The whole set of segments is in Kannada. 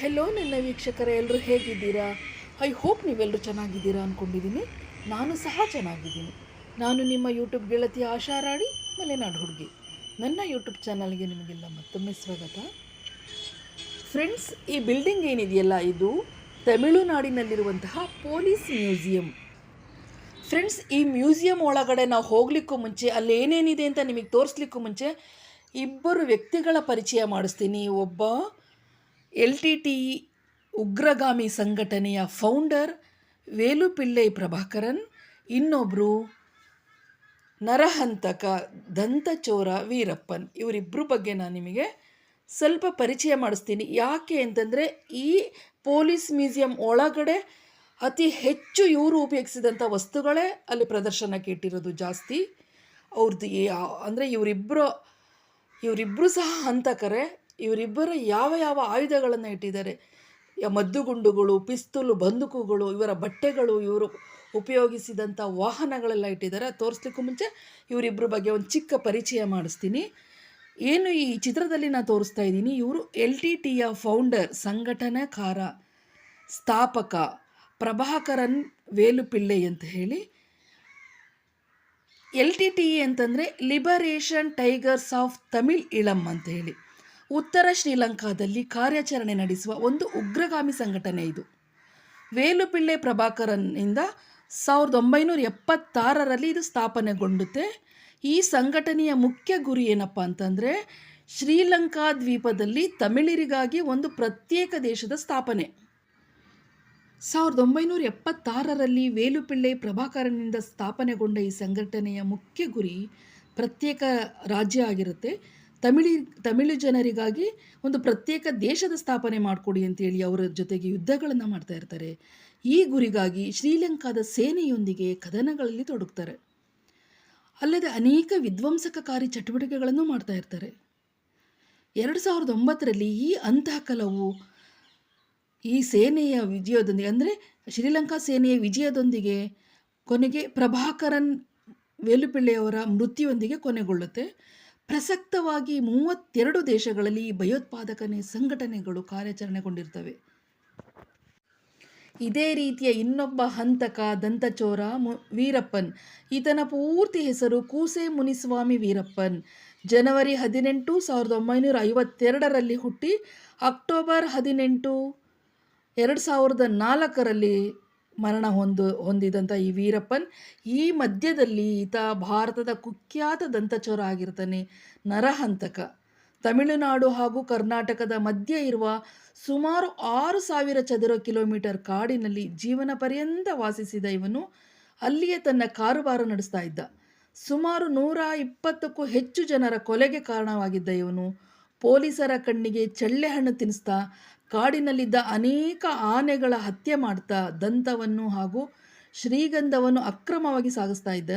ಹೆಲೋ ನನ್ನ ವೀಕ್ಷಕರ ಎಲ್ಲರೂ ಹೇಗಿದ್ದೀರಾ? ಐ ಹೋಪ್ ನೀವೆಲ್ಲರೂ ಚೆನ್ನಾಗಿದ್ದೀರಾ ಅಂದ್ಕೊಂಡಿದ್ದೀನಿ ನಾನು ಸಹ ಚೆನ್ನಾಗಿದ್ದೀನಿ. ನಾನು ನಿಮ್ಮ ಯೂಟ್ಯೂಬ್ ಗೆಳತಿ ಆಶಾ ರಾಣಿ, ಮಲೆನಾಡು ಹುಡುಗಿ. ನನ್ನ ಯೂಟ್ಯೂಬ್ ಚಾನಲ್ಗೆ ನಿಮಗೆಲ್ಲ ಮತ್ತೊಮ್ಮೆ ಸ್ವಾಗತ. ಫ್ರೆಂಡ್ಸ್ ಈ ಬಿಲ್ಡಿಂಗ್ ಏನಿದೆಯಲ್ಲ, ಇದು ತಮಿಳುನಾಡಿನಲ್ಲಿರುವಂತಹ ಪೊಲೀಸ್ ಮ್ಯೂಸಿಯಂ. ಫ್ರೆಂಡ್ಸ್ ಈ ಮ್ಯೂಸಿಯಂ ಒಳಗಡೆ ನಾವು ಹೋಗ್ಲಿಕ್ಕೂ ಮುಂಚೆ, ಅಲ್ಲಿ ಏನೇನಿದೆ ಅಂತ ನಿಮಗೆ ತೋರಿಸ್ಲಿಕ್ಕೂ ಮುಂಚೆ, ಇಬ್ಬರು ವ್ಯಕ್ತಿಗಳ ಪರಿಚಯ ಮಾಡಿಸ್ತೀನಿ. ಒಬ್ಬ ಎಲ್ ಟಿ ಟಿ ಉಗ್ರಗಾಮಿ ಸಂಘಟನೆಯ ಫೌಂಡರ್ ವೇಲುಪಿಳ್ಳೈ ಪ್ರಭಾಕರನ್ ಇನ್ನೊಬ್ಬರು ನರಹಂತಕ ದಂತಚೋರ ವೀರಪ್ಪನ್. ಇವರಿಬ್ಬರ ಬಗ್ಗೆ ನಾನು ನಿಮಗೆ ಸ್ವಲ್ಪ ಪರಿಚಯ ಮಾಡಿಸ್ತೀನಿ. ಯಾಕೆ ಅಂತಂದರೆ ಈ ಪೊಲೀಸ್ ಮ್ಯೂಸಿಯಂ ಒಳಗಡೆ ಅತಿ ಹೆಚ್ಚು ಇವರು ಉಪಯೋಗಿಸಿದಂಥ ವಸ್ತುಗಳೇ ಅಲ್ಲಿ ಪ್ರದರ್ಶನಕ್ಕೆ ಇಟ್ಟಿರೋದು ಜಾಸ್ತಿ. ಅವ್ರದ್ದು ಅಂದರೆ ಇವರಿಬ್ಬರು ಇವರಿಬ್ಬರು ಸಹ ಹಂತಕರೇ. ಇವರಿಬ್ಬರ ಯಾವ ಯಾವ ಆಯುಧಗಳನ್ನು ಇಟ್ಟಿದ್ದಾರೆ? ಮದ್ದುಗುಂಡುಗಳು, ಪಿಸ್ತೂಲು, ಬಂದೂಕುಗಳು, ಇವರ ಬಟ್ಟೆಗಳು, ಇವರು ಉಪಯೋಗಿಸಿದಂಥ ವಾಹನಗಳೆಲ್ಲ ಇಟ್ಟಿದ್ದಾರೆ. ತೋರಿಸ್ಲಿಕ್ಕೂ ಮುಂಚೆ ಇವರಿಬ್ಬರ ಬಗ್ಗೆ ಒಂದು ಚಿಕ್ಕ ಪರಿಚಯ ಮಾಡಿಸ್ತೀನಿ. ಏನು ಈ ಚಿತ್ರದಲ್ಲಿ ನಾನು ತೋರಿಸ್ತಾ ಇದ್ದೀನಿ, ಇವರು ಎಲ್ ಟಿ ಟಿಯ ಫೌಂಡರ್, ಸಂಘಟನಾಕಾರ, ಸ್ಥಾಪಕ, ಪ್ರಭಾಕರನ್ ವೇಲುಪಿಳ್ಳೆ ಅಂತ ಹೇಳಿ. ಎಲ್ ಟಿ ಟಿ ಅಂತಂದರೆ liberation tigers of Tamil Eelam ಅಂತ ಹೇಳಿ. ಉತ್ತರ ಶ್ರೀಲಂಕಾದಲ್ಲಿ ಕಾರ್ಯಾಚರಣೆ ನಡೆಸುವ ಒಂದು ಉಗ್ರಗಾಮಿ ಸಂಘಟನೆ ಇದು. ವೇಲುಪಿಳ್ಳೆ ಪ್ರಭಾಕರನಿಂದ ಸಾವಿರದ ಒಂಬೈನೂರ ಎಪ್ಪತ್ತಾರರಲ್ಲಿ ಇದು ಸ್ಥಾಪನೆಗೊಂಡುತ್ತೆ. ಈ ಸಂಘಟನೆಯ ಮುಖ್ಯ ಗುರಿ ಏನಪ್ಪ ಅಂತಂದರೆ, ಶ್ರೀಲಂಕಾ ದ್ವೀಪದಲ್ಲಿ ತಮಿಳರಿಗಾಗಿ ಒಂದು ಪ್ರತ್ಯೇಕ ದೇಶದ ಸ್ಥಾಪನೆ. ಸಾವಿರದ ಒಂಬೈನೂರ ಎಪ್ಪತ್ತಾರರಲ್ಲಿ ವೇಲುಪಿಳ್ಳೆ ಪ್ರಭಾಕರನಿಂದ ಸ್ಥಾಪನೆಗೊಂಡ ಈ ಸಂಘಟನೆಯ ಮುಖ್ಯ ಗುರಿ ಪ್ರತ್ಯೇಕ ರಾಜ್ಯ ಆಗಿರುತ್ತೆ. ತಮಿಳಿ, ತಮಿಳು ಜನರಿಗಾಗಿ ಒಂದು ಪ್ರತ್ಯೇಕ ದೇಶದ ಸ್ಥಾಪನೆ ಮಾಡಿಕೊಡಿ ಅಂತೇಳಿ ಅವರ ಜೊತೆಗೆ ಯುದ್ಧಗಳನ್ನು ಮಾಡ್ತಾ ಇರ್ತಾರೆ. ಈ ಗುರಿಗಾಗಿ ಶ್ರೀಲಂಕಾದ ಸೇನೆಯೊಂದಿಗೆ ಕದನಗಳಲ್ಲಿ ತೊಡಗ್ತಾರೆ. ಅಲ್ಲದೆ ಅನೇಕ ವಿಧ್ವಂಸಕಕಾರಿ ಚಟುವಟಿಕೆಗಳನ್ನು ಮಾಡ್ತಾ ಇರ್ತಾರೆ. ಎರಡು ಸಾವಿರದ ಒಂಬತ್ತರಲ್ಲಿ ಈ ಅಂತಃಕಲವು ಈ ಸೇನೆಯ ವಿಜಯದೊಂದಿಗೆ ಅಂದರೆ ಶ್ರೀಲಂಕಾ ಸೇನೆಯ ವಿಜಯದೊಂದಿಗೆ ಕೊನೆಗೆ ಪ್ರಭಾಕರನ್ ವೇಲುಪಿಳ್ಳೆಯವರ ಮೃತ್ಯುವೊಂದಿಗೆ ಕೊನೆಗೊಳ್ಳುತ್ತೆ. ಪ್ರಸಕ್ತವಾಗಿ ಮೂವತ್ತೆರಡು ದೇಶಗಳಲ್ಲಿ ಭಯೋತ್ಪಾದಕನೆ ಸಂಘಟನೆಗಳು ಕಾರ್ಯಾಚರಣೆಗೊಂಡಿರ್ತವೆ. ಇದೇ ರೀತಿಯ ಇನ್ನೊಬ್ಬ ಹಂತಕ ದಂತಚೋರ ಮು, ವೀರಪ್ಪನ್. ಈತನ ಪೂರ್ತಿ ಹೆಸರು ಕೂಸೆ ಮುನಿಸ್ವಾಮಿ ವೀರಪ್ಪನ್. ಜನವರಿ ಹದಿನೆಂಟು ಸಾವಿರದ ಒಂಬೈನೂರ ಐವತ್ತೆರಡರಲ್ಲಿ ಹುಟ್ಟಿ ಅಕ್ಟೋಬರ್ ಹದಿನೆಂಟು, ಎರಡು ಸಾವಿರದ ನಾಲ್ಕರಲ್ಲಿ ಮರಣ ಹೊಂದು ಹೊಂದಿದಂಥ ಈ ವೀರಪ್ಪನ್ ಈ ಮಧ್ಯದಲ್ಲಿ ಈತ ಭಾರತದ ಕುಖ್ಯಾತ ದಂತಚೋರ ಆಗಿರ್ತಾನೆ, ನರಹಂತಕ. ತಮಿಳುನಾಡು ಹಾಗೂ ಕರ್ನಾಟಕದ ಮಧ್ಯೆ ಇರುವ ಸುಮಾರು ಆರು ಸಾವಿರ ಚದರ ಕಿಲೋಮೀಟರ್ ಕಾಡಿನಲ್ಲಿ ಜೀವನ ಪರ್ಯಂತ ವಾಸಿಸಿದ ಇವನು ಅಲ್ಲಿಯೇ ತನ್ನ ಕಾರುಬಾರ ನಡೆಸ್ತಾ ಇದ್ದ. ಸುಮಾರು ನೂರ ಇಪ್ಪತ್ತಕ್ಕೂ ಹೆಚ್ಚು ಜನರ ಕೊಲೆಗೆ ಕಾರಣವಾಗಿದ್ದ ಇವನು ಪೊಲೀಸರ ಕಣ್ಣಿಗೆ ಚಳ್ಳೆಹಣ್ಣು ತಿನ್ನಿಸ್ತಾ ಕಾಡಿನಲ್ಲಿದ್ದ ಅನೇಕ ಆನೆಗಳ ಹತ್ಯೆ ಮಾಡ್ತಾ ದಂತವನ್ನು ಹಾಗೂ ಶ್ರೀಗಂಧವನ್ನು ಅಕ್ರಮವಾಗಿ ಸಾಗಿಸ್ತಾ ಇದ್ದ.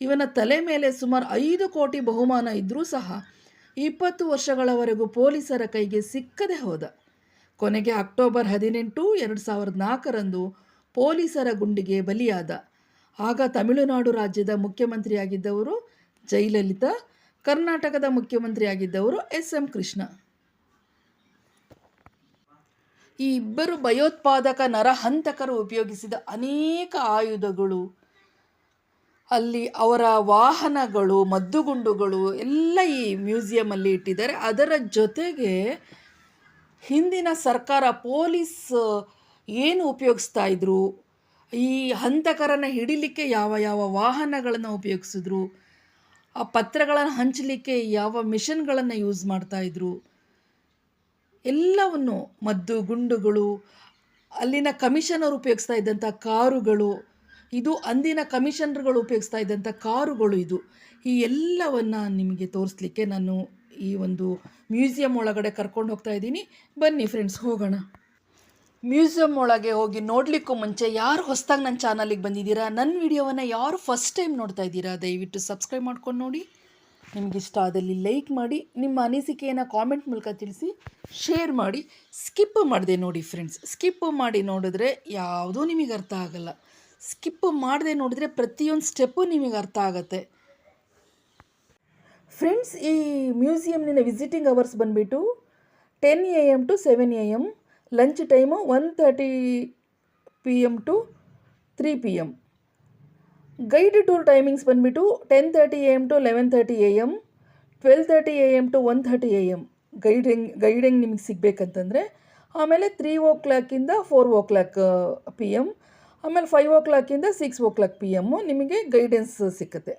ಇವನ ತಲೆ ಮೇಲೆ ಸುಮಾರು ಐದು ಕೋಟಿ ಬಹುಮಾನ ಇದ್ದರೂ ಸಹ ಇಪ್ಪತ್ತು ವರ್ಷಗಳವರೆಗೂ ಪೊಲೀಸರ ಕೈಗೆ ಸಿಕ್ಕದೆ ಹೋದ. ಕೊನೆಗೆ ಅಕ್ಟೋಬರ್ ಹದಿನೆಂಟು, ಎರಡು ಸಾವಿರದ ನಾಲ್ಕರಂದು ಪೊಲೀಸರ ಗುಂಡಿಗೆ ಬಲಿಯಾದ. ಆಗ ತಮಿಳುನಾಡು ರಾಜ್ಯದ ಮುಖ್ಯಮಂತ್ರಿಯಾಗಿದ್ದವರು ಜಯಲಲಿತಾ, ಕರ್ನಾಟಕದ ಮುಖ್ಯಮಂತ್ರಿಯಾಗಿದ್ದವರು ಎಸ್ ಎಂ ಕೃಷ್ಣ. ಈ ಇಬ್ಬರು ಭಯೋತ್ಪಾದಕ ನರಹಂತಕರು ಉಪಯೋಗಿಸಿದ ಅನೇಕ ಆಯುಧಗಳು. ಅಲ್ಲಿ ಅವರ ವಾಹನಗಳು, ಮದ್ದುಗುಂಡುಗಳು ಎಲ್ಲ ಈ ಮ್ಯೂಸಿಯಮಲ್ಲಿ ಇಟ್ಟಿದ್ದಾರೆ. ಅದರ ಜೊತೆಗೆ ಹಿಂದಿನ ಸರ್ಕಾರ, ಪೊಲೀಸ್, ಏನು ಉಪಯೋಗಿಸ್ತಾ ಇದ್ರು? ಈ ಹಂತಕರನ್ನು ಹಿಡಿಲಿಕ್ಕೆ ಯಾವ ಯಾವ ವಾಹನಗಳನ್ನು ಉಪಯೋಗಿಸಿದ್ರು? ಆ ಪತ್ರಗಳನ್ನು ಹಂಚಲಿಕ್ಕೆ ಯಾವ ಮಿಷನ್ಗಳನ್ನು ಯೂಸ್ ಮಾಡ್ತಾ ಇದ್ರು? ಎಲ್ಲವನ್ನು ಮದ್ದು, ಗುಂಡುಗಳು, ಅಲ್ಲಿನ ಕಮಿಷನರ್ ಉಪಯೋಗಿಸ್ತಾ ಇದ್ದಂಥ ಕಾರುಗಳು, ಇದು ಅಂದಿನ ಕಮಿಷನರ್ಗಳು ಉಪಯೋಗಿಸ್ತಾ ಇದ್ದಂಥ ಕಾರುಗಳು ಇದು. ಈ ಎಲ್ಲವನ್ನು ನಿಮಗೆ ತೋರಿಸ್ಲಿಕ್ಕೆ ನಾನು ಈ ಒಂದು ಮ್ಯೂಸಿಯಂ ಒಳಗಡೆ ಕರ್ಕೊಂಡು ಹೋಗ್ತಾ ಇದ್ದೀನಿ. ಬನ್ನಿ ಫ್ರೆಂಡ್ಸ್ ಹೋಗೋಣ. ಮ್ಯೂಸಿಯಂ ಒಳಗೆ ಹೋಗಿ ನೋಡಲಿಕ್ಕೂ ಮುಂಚೆ ಯಾರು ಹೊಸದಾಗಿ ನನ್ನ ಚಾನಲಿಗೆ ಬಂದಿದ್ದೀರಾ? ನನ್ನ ವಿಡಿಯೋವನ್ನು ಯಾರು ಫಸ್ಟ್ ಟೈಮ್ ನೋಡ್ತಾ ಇದ್ದೀರಾ? ದಯವಿಟ್ಟು ಸಬ್ಸ್ಕ್ರೈಬ್ ಮಾಡ್ಕೊಂಡು ನೋಡಿ. ನಿಮ್ಗೆ ಇಷ್ಟ ಆದಲ್ಲಿ ಲೈಕ್ ಮಾಡಿ, ನಿಮ್ಮ ಅನಿಸಿಕೆಯನ್ನು ಕಾಮೆಂಟ್ ಮೂಲಕ ತಿಳಿಸಿ ಶೇರ್ ಮಾಡಿ ಸ್ಕಿಪ್ ಮಾಡಿದೆ ನೋಡಿ ಫ್ರೆಂಡ್ಸ್ ಸ್ಕಿಪ್ ಮಾಡಿ ನೋಡಿದ್ರೆ ಯಾವುದೂ ನಿಮಗೆ ಅರ್ಥ ಆಗಲ್ಲ. ಸ್ಕಿಪ್ ಮಾಡದೆ ನೋಡಿದ್ರೆ ಪ್ರತಿಯೊಂದು ಸ್ಟೆಪ್ಪು ನಿಮಗೆ ಅರ್ಥ ಆಗುತ್ತೆ. ಫ್ರೆಂಡ್ಸ್ ಈ ಮ್ಯೂಸಿಯಂನಿಂದ ವಿಸಿಟಿಂಗ್ ಅವರ್ಸ್ ಬಂದುಬಿಟ್ಟು ten A M to seven A M lunch time one thirty P M to three P M guide tour timings ಬಂದುಬಿಟ್ಟು ten thirty A M to eleven thirty A M twelve thirty A M to one thirty A M guiding guiding ನಿಮಗೆ ಸಿಗಬೇಕಂತಂದರೆ, ಆಮೇಲೆ ತ್ರೀ ಓ ಕ್ಲಾಕಿಂದ four o'clock P M ಆಮೇಲೆ ಫೈವ್ ಓ ಕ್ಲಾಕಿಂದ six o'clock P M ನಿಮಗೆ ಗೈಡೆನ್ಸ್ ಸಿಕ್ಕುತ್ತೆ.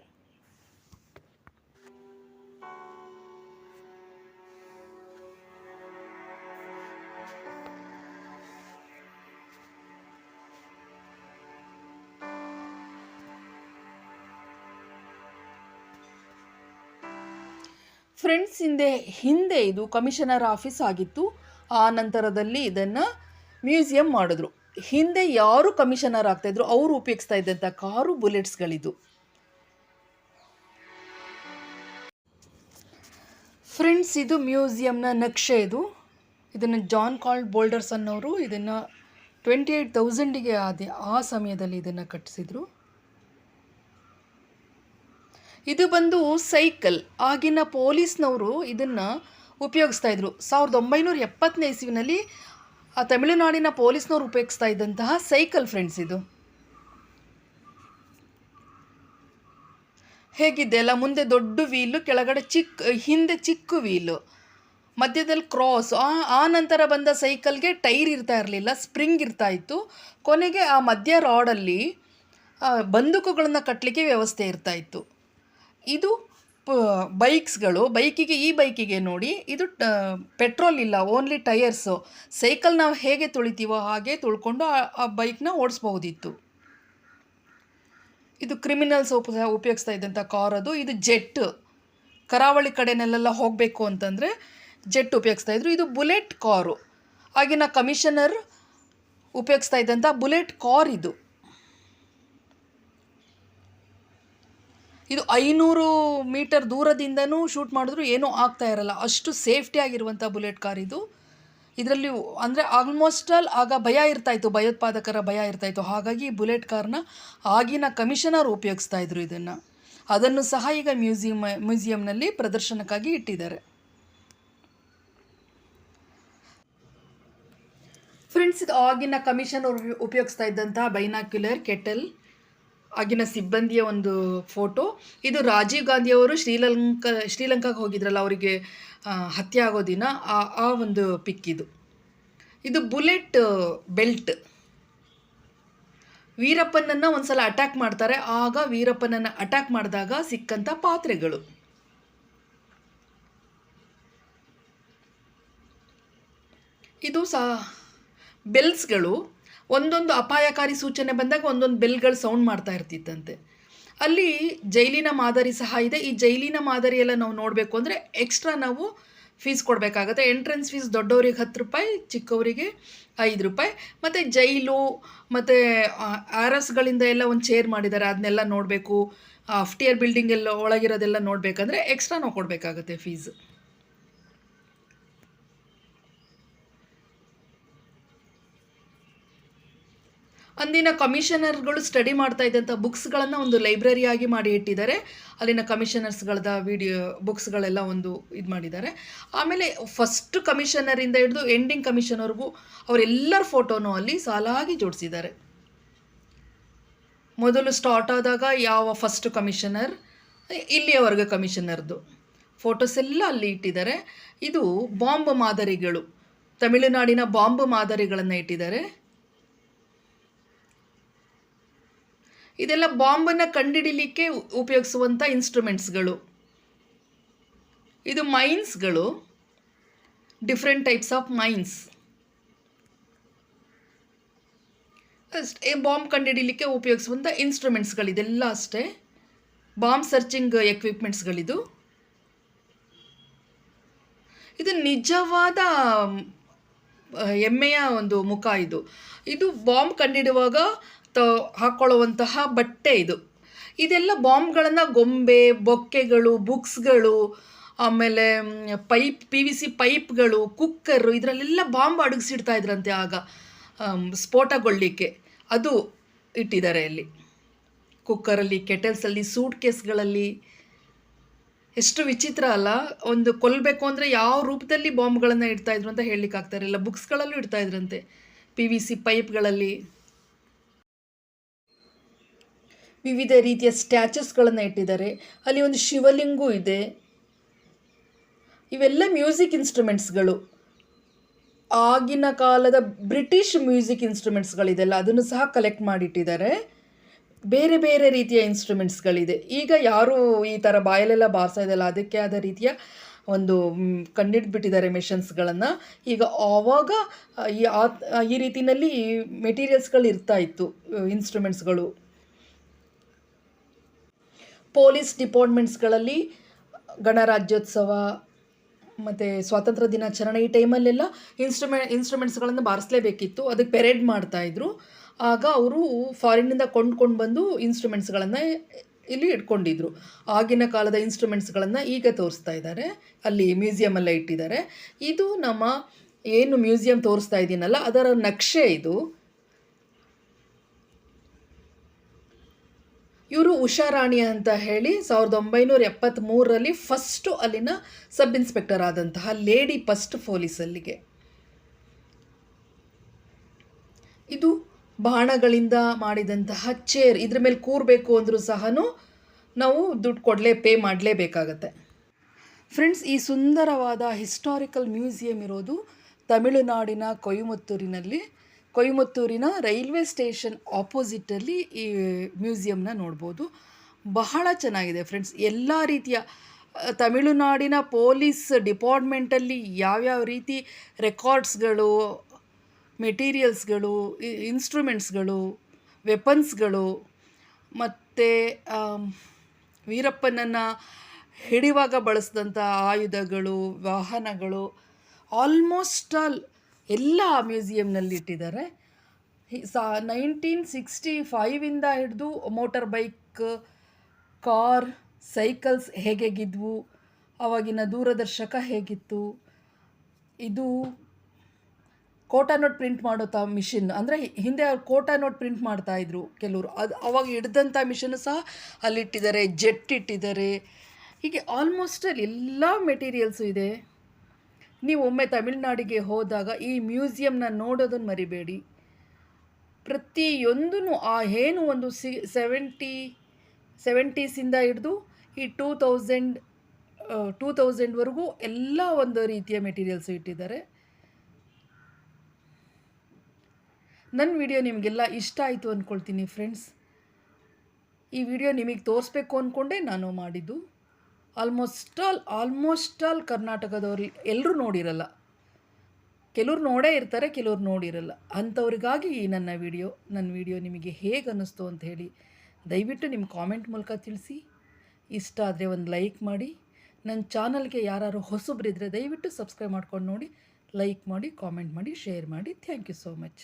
ಫ್ರೆಂಡ್ಸ್ ಹಿಂದೆ ಹಿಂದೆ ಇದು ಕಮಿಷನರ್ ಆಫೀಸ್ ಆಗಿತ್ತು. ಆ ನಂತರದಲ್ಲಿ ಇದನ್ನು ಮ್ಯೂಸಿಯಂ ಮಾಡಿದ್ರು. ಹಿಂದೆ ಯಾರು ಕಮಿಷನರ್ ಆಗ್ತಾಯಿದ್ರು ಅವರು ಉಪಯೋಗಿಸ್ತಾ ಇದ್ದಂಥ ಕಾರು ಬುಲೆಟ್ಸ್ಗಳಿದ್ದು. ಫ್ರೆಂಡ್ಸ್, ಇದು ಮ್ಯೂಸಿಯಂನ ನಕ್ಷೆ ಇದು. ಇದನ್ನು ಜಾನ್ ಕಾಲ್ಡ್ ಬೋಲ್ಡರ್ಸ್ ಅನ್ನೋರು ಇದನ್ನು ಟ್ವೆಂಟಿ ಏಯ್ಟ್ ತೌಸಂಡಿಗೆ ಆದ, ಆ ಸಮಯದಲ್ಲಿ ಇದನ್ನು ಕಟ್ಟಿಸಿದ್ರು. ಇದು ಬಂದು ಸೈಕಲ್. ಆಗಿನ ಪೊಲೀಸ್ನವರು ಇದನ್ನು ಉಪಯೋಗಿಸ್ತಾ ಇದ್ರು. ಸಾವಿರದ ಒಂಬೈನೂರ ಎಪ್ಪತ್ತನೇ ಇಸ್ವಿನಲ್ಲಿ ತಮಿಳುನಾಡಿನ ಪೊಲೀಸ್ನವರು ಉಪಯೋಗಿಸ್ತಾ ಇದ್ದಂತಹ ಸೈಕಲ್ ಫ್ರೆಂಡ್ಸ್ ಇದು. ಹೇಗಿದೆ? ಅಲ್ಲ ಮುಂದೆ ದೊಡ್ಡ ವೀಲು, ಕೆಳಗಡೆ ಚಿಕ್ಕ ಹಿಂದೆ ಚಿಕ್ಕ ವೀಲು. ಮಧ್ಯದಲ್ಲಿ ಕ್ರಾಸ್. ಆ ಆ ನಂತರ ಬಂದ ಸೈಕಲ್ಗೆ ಟೈರ್ ಇರ್ತಾ ಇರಲಿಲ್ಲ, ಸ್ಪ್ರಿಂಗ್ ಇರ್ತಾ ಇತ್ತು. ಕೊನೆಗೆ ಆ ಮಧ್ಯ ರಾಡಲ್ಲಿ ಬಂದೂಕುಗಳನ್ನು ಕಟ್ಟಲಿಕ್ಕೆ ವ್ಯವಸ್ಥೆ ಇರ್ತಾ ಇತ್ತು. ಇದು ಬೈಕ್ಸ್ಗಳು, ಬೈಕಿಗೆ, ಈ ಬೈಕಿಗೆ ನೋಡಿ ಇದು ಪೆಟ್ರೋಲ್ ಇಲ್ಲ, ಓನ್ಲಿ ಟಯರ್ಸು ಸೈಕಲ್ ನಾವು ಹೇಗೆ ತುಳಿತೀವೋ ಹಾಗೆ ತುಳ್ಕೊಂಡು ಆ- ಬೈಕ್ನ ಓಡಿಸ್ಬಹುದಿತ್ತು. ಇದು ಕ್ರಿಮಿನಲ್ಸ್ ಉಪ, ಉಪಯೋಗಿಸ್ತಾ ಇದ್ದಂಥ ಕಾರ್ ಅದು ಇದು ಜೆಟ್ ಕರಾವಳಿ ಕಡೆನೆಲ್ಲ ಹೋಗಬೇಕು ಅಂತಂದರೆ ಜೆಟ್ ಉಪಯೋಗಿಸ್ತಾ ಇದ್ರು. ಇದು ಬುಲೆಟ್ ಕಾರು. ಆಗಿನ ಕಮಿಷನರ್ ಉಪಯೋಗಿಸ್ತಾ ಇದ್ದಂಥ ಬುಲೆಟ್ ಕಾರ್ ಇದು. ಇದು ಐನೂರು ಮೀಟರ್ ದೂರದಿಂದನೂ ಶೂಟ್ ಮಾಡಿದ್ರು, ಏನೂ ಆಗ್ತಾ ಇರಲ್ಲ. ಅಷ್ಟು ಸೇಫ್ಟಿ ಆಗಿರುವಂಥ ಬುಲೆಟ್ ಕಾರ್ ಇದು. ಇದರಲ್ಲಿ ಅಂದರೆ ಆಲ್ಮೋಸ್ಟ್ ಆಲ್ ಆಗ ಭಯ ಇರ್ತಾಯಿತ್ತು ಭಯೋತ್ಪಾದಕರ ಭಯ ಇರ್ತಾಯಿತ್ತು ಹಾಗಾಗಿ ಬುಲೆಟ್ ಕಾರ್ನ ಆಗಿನ ಕಮಿಷನರ್ ಉಪಯೋಗಿಸ್ತಾ ಇದ್ರು ಇದನ್ನು. ಅದನ್ನು ಸಹ ಈಗ ಮ್ಯೂಸಿಯಂ, ಮ್ಯೂಸಿಯಂನಲ್ಲಿ ಪ್ರದರ್ಶನಕ್ಕಾಗಿ ಇಟ್ಟಿದ್ದಾರೆ. ಫ್ರೆಂಡ್ಸ್ ಇದು ಆಗಿನ ಕಮಿಷನ್ ಉಪಯೋಗಿಸ್ತಾ ಇದ್ದಂತಹ ಬೈನಾಕ್ಯುಲರ್ ಕೆಟಲ್. ಆಗಿನ ಸಿಬ್ಬಂದಿಯ ಒಂದು ಫೋಟೋ. ಇದು ರಾಜೀವ್ ಗಾಂಧಿಯವರು ಶ್ರೀಲಂಕಾ, ಶ್ರೀಲಂಕಾಗೆ ಹೋಗಿದ್ರಲ್ಲ, ಅವರಿಗೆ ಹತ್ಯೆ ಆಗೋ ದಿನ, ಆ ಆ ಒಂದು ಪಿಕ್ ಇದು. ಇದು ಬುಲೆಟ್ ಬೆಲ್ಟ್. ವೀರಪ್ಪನನ್ನು ಒಂದ್ಸಲ ಅಟ್ಯಾಕ್ ಮಾಡ್ತಾರೆ. ಆಗ ವೀರಪ್ಪನನ್ನು ಅಟ್ಯಾಕ್ ಮಾಡಿದಾಗ ಸಿಕ್ಕಂಥ ಪಾತ್ರೆಗಳು. ಇದು ಸಹ ಬೆಲ್ಸ್ಗಳು. ಒಂದೊಂದು ಅಪಾಯಕಾರಿ ಸೂಚನೆ ಬಂದಾಗ ಒಂದೊಂದು ಬೆಲ್ಗಳು ಸೌಂಡ್ ಮಾಡ್ತಾ ಇರ್ತಿತ್ತಂತೆ. ಅಲ್ಲಿ ಜೈಲಿನ ಮಾದರಿ ಸಹ ಇದೆ. ಈ ಜೈಲಿನ ಮಾದರಿಯೆಲ್ಲ ನಾವು ನೋಡಬೇಕು ಅಂದರೆ ಎಕ್ಸ್ಟ್ರಾ ನಾವು ಫೀಸ್ ಕೊಡಬೇಕಾಗತ್ತೆ. ಎಂಟ್ರೆನ್ಸ್ ಫೀಸ್ ದೊಡ್ಡವರಿಗೆ ಹತ್ತು ರೂಪಾಯಿ, ಚಿಕ್ಕವರಿಗೆ ಐದು ರೂಪಾಯಿ. ಮತ್ತು ಜೈಲು, ಮತ್ತು ಆರಸ್ಗಳಿಂದ ಎಲ್ಲ ಒಂದು ಚೇರ್ ಮಾಡಿದ್ದಾರೆ. ಅದನ್ನೆಲ್ಲ ನೋಡಬೇಕು. ಆಫ್ಟಿಯರ್ ಬಿಲ್ಡಿಂಗ್ ಎಲ್ಲ ಒಳಗಿರೋದೆಲ್ಲ ನೋಡಬೇಕಂದ್ರೆ ಎಕ್ಸ್ಟ್ರಾ ನಾವು ಕೊಡಬೇಕಾಗತ್ತೆ ಫೀಸ್ ಅಂದಿನ ಕಮಿಷನರ್ಗಳು ಸ್ಟಡಿ ಮಾಡ್ತಾ ಇದ್ದಂಥ ಬುಕ್ಸ್ಗಳನ್ನು ಒಂದು ಲೈಬ್ರರಿಯಾಗಿ ಮಾಡಿ ಇಟ್ಟಿದ್ದಾರೆ. ಅಲ್ಲಿನ ಕಮಿಷನರ್ಸ್ಗಳದ ವಿಡಿಯೋ ಬುಕ್ಸ್ಗಳೆಲ್ಲ ಒಂದು ಇದು ಮಾಡಿದ್ದಾರೆ. ಆಮೇಲೆ ಫಸ್ಟ್ ಕಮಿಷನರಿಂದ ಹಿಡಿದು ಎಂಡಿಂಗ್ ಕಮಿಷನರ್ಗೂ ಅವರೆಲ್ಲರ ಫೋಟೋನೂ ಅಲ್ಲಿ ಸಾಲಾಗಿ ಜೋಡಿಸಿದ್ದಾರೆ. ಮೊದಲು ಸ್ಟಾರ್ಟ್ ಆದಾಗ ಯಾವ ಫಸ್ಟ್ ಕಮಿಷನರ್, ಇಲ್ಲಿಯವರೆಗೆ ಕಮಿಷನರ್ದು ಫೋಟೋಸ್ ಎಲ್ಲ ಅಲ್ಲಿ ಇಟ್ಟಿದ್ದಾರೆ. ಇದು ಬಾಂಬ್ ಮಾದರಿಗಳು. ತಮಿಳುನಾಡಿನ ಬಾಂಬ್ ಮಾದರಿಗಳನ್ನು ಇಟ್ಟಿದ್ದಾರೆ. ಇದೆಲ್ಲ ಬಾಂಬನ್ನು ಕಂಡುಹಿಡಿಲಿಕ್ಕೆ ಉಪಯೋಗಿಸುವಂಥ ಇನ್ಸ್ಟ್ರೂಮೆಂಟ್ಸ್ಗಳು ಇದು ಮೈನ್ಸ್ಗಳು ಡಿಫ್ರೆಂಟ್ ಟೈಪ್ಸ್ ಆಫ್ ಮೈನ್ಸ್ ಅಷ್ಟೇ ಬಾಂಬ್ ಕಂಡುಹಿಡಿಲಿಕ್ಕೆ ಉಪಯೋಗಿಸುವಂಥ ಇನ್ಸ್ಟ್ರೂಮೆಂಟ್ಸ್ಗಳಿದೆಲ್ಲ ಅಷ್ಟೇ. ಬಾಂಬ್ ಸರ್ಚಿಂಗ್ ಎಕ್ವಿಪ್ಮೆಂಟ್ಸ್ಗಳಿದು ಇದು ನಿಜವಾದ ಹೆಮ್ಮೆಯ ಒಂದು ಮುಖ ಇದು. ಇದು ಬಾಂಬ್ ಕಂಡಿಡುವಾಗ ತ ಹಾಕ್ಕೊಳ್ಳುವಂತಹ ಬಟ್ಟೆ ಇದು. ಇದೆಲ್ಲ ಬಾಂಬ್ಗಳನ್ನು ಗೊಂಬೆ, ಬೊಕ್ಕೆಗಳು, ಬುಕ್ಸ್ಗಳು, ಆಮೇಲೆ ಪೈಪ್, ಪಿ ವಿ ಸಿ ಪೈಪ್ಗಳು, ಕುಕ್ಕರು ಇದರಲ್ಲೆಲ್ಲ ಬಾಂಬ್ ಅಡಗಿಸಿಡ್ತಾ ಇದ್ರಂತೆ ಆಗ ಸ್ಫೋಟಗೊಳ್ಳಿಕ್ಕೆ. ಅದು ಇಟ್ಟಿದ್ದಾರೆ ಅಲ್ಲಿ. ಕುಕ್ಕರಲ್ಲಿ, ಕೆಟಲ್ಸಲ್ಲಿ ಸೂಟ್ ಕೇಸ್ಗಳಲ್ಲಿ ಎಷ್ಟು ವಿಚಿತ್ರ ಅಲ್ಲ, ಒಂದು ಕೊಲ್ಲಬೇಕು ಅಂದರೆ ಯಾವ ರೂಪದಲ್ಲಿ ಬಾಂಬ್ಗಳನ್ನು ಇಡ್ತಾಯಿದ್ರು ಅಂತ ಹೇಳಲಿಕ್ಕೆ ಆಗ್ತಾ ಇರಲಿಲ್ಲ. ಬುಕ್ಸ್ಗಳಲ್ಲೂ ಇಡ್ತಾಯಿದ್ರಂತೆ ಪಿ ವಿ ಸಿ ಪೈಪ್ಗಳಲ್ಲಿ. ವಿವಿಧ ರೀತಿಯ ಸ್ಟ್ಯಾಚುಸ್ಗಳನ್ನು ಇಟ್ಟಿದ್ದಾರೆ. ಅಲ್ಲಿ ಒಂದು ಶಿವಲಿಂಗೂ ಇದೆ. ಇವೆಲ್ಲ ಮ್ಯೂಸಿಕ್ ಇನ್ಸ್ಟ್ರೂಮೆಂಟ್ಸ್ಗಳು. ಆಗಿನ ಕಾಲದ ಬ್ರಿಟಿಷ್ ಮ್ಯೂಸಿಕ್ ಇನ್ಸ್ಟ್ರೂಮೆಂಟ್ಸ್ಗಳಿದೆಲ್ಲ ಅದನ್ನು ಸಹ ಕಲೆಕ್ಟ್ ಮಾಡಿಟ್ಟಿದ್ದಾರೆ. ಬೇರೆ ಬೇರೆ ರೀತಿಯ ಇನ್ಸ್ಟ್ರೂಮೆಂಟ್ಸ್ಗಳಿದೆ. ಈಗ ಯಾರು ಈ ಥರ ಬಾಯಲೆಲ್ಲ ಬಾರಿಸ್ತಾ ಅದಕ್ಕೆ ಆದ ರೀತಿಯ ಒಂದು ಕಂಡಿಡ್ಬಿಟ್ಟಿದ್ದಾರೆ ಮೆಷನ್ಸ್ಗಳನ್ನು. ಈಗ ಆವಾಗ ಈ ಆ ಈ ರೀತಿಯಲ್ಲಿ ಮೆಟೀರಿಯಲ್ಸ್ಗಳು ಇರ್ತಾ ಇತ್ತು, ಇನ್ಸ್ಟ್ರೂಮೆಂಟ್ಸ್ಗಳು. ಪೊಲೀಸ್ ಡಿಪಾರ್ಟ್ಮೆಂಟ್ಸ್ಗಳಲ್ಲಿ ಗಣರಾಜ್ಯೋತ್ಸವ, ಮತ್ತು ಸ್ವಾತಂತ್ರ್ಯ ದಿನಾಚರಣೆ ಈ ಟೈಮಲ್ಲೆಲ್ಲ ಇನ್ಸ್ಟ್ರೂಮೆ, ಇನ್ಸ್ಟ್ರೂಮೆಂಟ್ಸ್ಗಳನ್ನು ಬಾರಿಸಲೇಬೇಕಿತ್ತು. ಅದಕ್ಕೆ ಪೆರೇಡ್ ಮಾಡ್ತಾಯಿದ್ರು ಆಗ ಅವರು ಫಾರಿನ್ನಿಂದ ಕೊಂಡ್ಕೊಂಡು ಬಂದು ಇನ್ಸ್ಟ್ರೂಮೆಂಟ್ಸ್ಗಳನ್ನು ಇಲ್ಲಿ ಇಟ್ಕೊಂಡಿದ್ರು. ಆಗಿನ ಕಾಲದ ಇನ್ಸ್ಟ್ರೂಮೆಂಟ್ಸ್ಗಳನ್ನು ಈಗ ತೋರಿಸ್ತಾ ಇದ್ದಾರೆ. ಅಲ್ಲಿ ಮ್ಯೂಸಿಯಮಲ್ಲೇ ಇಟ್ಟಿದ್ದಾರೆ. ಇದು ನಮ್ಮ ಏನು ಮ್ಯೂಸಿಯಂ ತೋರಿಸ್ತಾ ಇದ್ದೀನಲ್ಲ ಅದರ ನಕ್ಷೆ ಇದು. ಇವರು ಉಷಾರಾಣಿ ಅಂತ ಹೇಳಿ ಸಾವಿರದ ಒಂಬೈನೂರ ಎಪ್ಪತ್ತ್ಮೂರರಲ್ಲಿ ಫಸ್ಟು ಅಲ್ಲಿನ ಸಬ್ ಇನ್ಸ್ಪೆಕ್ಟರ್ ಆದಂತಹ ಲೇಡಿ ಫಸ್ಟ್ ಪೊಲೀಸಲ್ಲಿಗೆ ಇದು ಬಾಣಗಳಿಂದ ಮಾಡಿದಂತಹ ಚೇರ್ ಇದ್ರ ಮೇಲೆ ಕೂರಬೇಕು ಅಂದರೂ ಸಹ ನಾವು ದುಡ್ಡು ಕೊಡಲೇ ಪೇ ಮಾಡಲೇಬೇಕಾಗತ್ತೆ ಫ್ರೆಂಡ್ಸ್ ಈ ಸುಂದರವಾದ ಹಿಸ್ಟಾರಿಕಲ್ ಮ್ಯೂಸಿಯಂ ಇರೋದು ತಮಿಳುನಾಡಿನ ಕೊಯಮತ್ತೂರಿನಲ್ಲಿ. ಕೊಯಮತ್ತೂರಿನ ರೈಲ್ವೆ ಸ್ಟೇಷನ್ ಆಪೋಸಿಟಲ್ಲಿ ಈ ಮ್ಯೂಸಿಯಂನ ನೋಡ್ಬೋದು. ಬಹಳ ಚೆನ್ನಾಗಿದೆ ಫ್ರೆಂಡ್ಸ್. ಎಲ್ಲ ರೀತಿಯ ತಮಿಳುನಾಡಿನ ಪೊಲೀಸ್ ಡಿಪಾರ್ಟ್ಮೆಂಟಲ್ಲಿ ಯಾವ್ಯಾವ ರೀತಿ ರೆಕಾರ್ಡ್ಸ್ಗಳು, ಮೆಟೀರಿಯಲ್ಸ್ಗಳು ಇನ್ಸ್ಟ್ರೂಮೆಂಟ್ಸ್ಗಳು, ವೆಪನ್ಸ್ಗಳು ಮತ್ತು ವೀರಪ್ಪನನ್ನು ಹಿಡಿಯುವಾಗ ಬಳಸಿದಂಥ ಆಯುಧಗಳು, ವಾಹನಗಳು, ಆಲ್ಮೋಸ್ಟ್ ಆಲ್ ಎಲ್ಲ ಮ್ಯೂಸಿಯಂನಲ್ಲಿ ಇಟ್ಟಿದ್ದಾರೆ. ಸ, ನೈನ್ಟೀನ್ ಸಿಕ್ಸ್ಟಿ ಫೈವಿಂದ ಹಿಡಿದು ಮೋಟರ್ ಬೈಕ್, ಕಾರ್, ಸೈಕಲ್ಸ್ ಹೇಗೇಗಿದ್ವು ಅವಾಗಿನ ದೂರದರ್ಶಕ ಹೇಗಿತ್ತು, ಇದು ಕೋಟಾ ನೋಟ್ ಪ್ರಿಂಟ್ ಮಾಡೋ ಮಿಷಿನ್, ಅಂದರೆ ಹಿಂದೆ ಅವ್ರು ಕೋಟಾ ನೋಟ್ ಪ್ರಿಂಟ್ ಮಾಡ್ತಾಯಿದ್ರು ಕೆಲವರು. ಅದು ಅವಾಗ ಹಿಡ್ದಂಥ ಮಿಷಿನ್ ಸಹ ಅಲ್ಲಿಟ್ಟಿದ್ದಾರೆ, ಜೆಟ್ ಇಟ್ಟಿದ್ದಾರೆ. ಹೀಗೆ ಆಲ್ಮೋಸ್ಟ್ ಅಲ್ಲಿ ಎಲ್ಲ ಮೆಟೀರಿಯಲ್ಸು ಇದೆ. ನೀವು ಒಮ್ಮೆ ತಮಿಳ್ನಾಡಿಗೆ ಹೋದಾಗ ಈ ಮ್ಯೂಸಿಯಂನ ನೋಡೋದನ್ನು ಮರಿಬೇಡಿ. ಪ್ರತಿಯೊಂದೂ ಆ ಏನು ಒಂದು ಸಿ ಸೆವೆಂಟಿ ಸೆವೆಂಟೀಸಿಂದ ಹಿಡಿದು ಈ ಟೂ ತೌಸಂಡ್ ಟೂ ತೌಸಂಡ್ವರೆಗೂ ಎಲ್ಲ ಒಂದು ರೀತಿಯ ಮೆಟೀರಿಯಲ್ಸು ಇಟ್ಟಿದ್ದಾರೆ. ನನ್ನ ವಿಡಿಯೋ ನಿಮಗೆಲ್ಲ ಇಷ್ಟ ಆಯಿತು ಅಂದ್ಕೊಳ್ತೀನಿ ಫ್ರೆಂಡ್ಸ್ ಈ ವಿಡಿಯೋ ನಿಮಗೆ ತೋರಿಸ್ಬೇಕು ಅಂದ್ಕೊಂಡೇ ನಾನು ಮಾಡಿದ್ದು. ಆಲ್ಮೋಸ್ಟ್ ಆಲ್ ಆಲ್ಮೋಸ್ಟ್ ಆಲ್ ಕರ್ನಾಟಕದವ್ರು ಎಲ್ಲರೂ ನೋಡಿರಲ್ಲ. ಕೆಲವ್ರು ನೋಡೇ ಇರ್ತಾರೆ, ಕೆಲವ್ರು ನೋಡಿರಲ್ಲ. ಅಂಥವ್ರಿಗಾಗಿ ಈ ನನ್ನ ವಿಡಿಯೋ ನನ್ನ ವಿಡಿಯೋ ನಿಮಗೆ ಹೇಗೆ ಅನ್ನಿಸ್ತು ಅಂತ ಹೇಳಿ ದಯವಿಟ್ಟು ನಿಮ್ಮ ಕಾಮೆಂಟ್ ಮೂಲಕ ತಿಳಿಸಿ. ಇಷ್ಟ ಆದರೆ ಒಂದು ಲೈಕ್ ಮಾಡಿ. ನನ್ನ ಚಾನಲ್ಗೆ ಯಾರು ಹೊಸಬ್ರಿದ್ರೆ ದಯವಿಟ್ಟು ಸಬ್ಸ್ಕ್ರೈಬ್ ಮಾಡ್ಕೊಂಡು ನೋಡಿ, ಲೈಕ್ ಮಾಡಿ, ಕಾಮೆಂಟ್ ಮಾಡಿ, ಶೇರ್ ಮಾಡಿ. Thank you so much.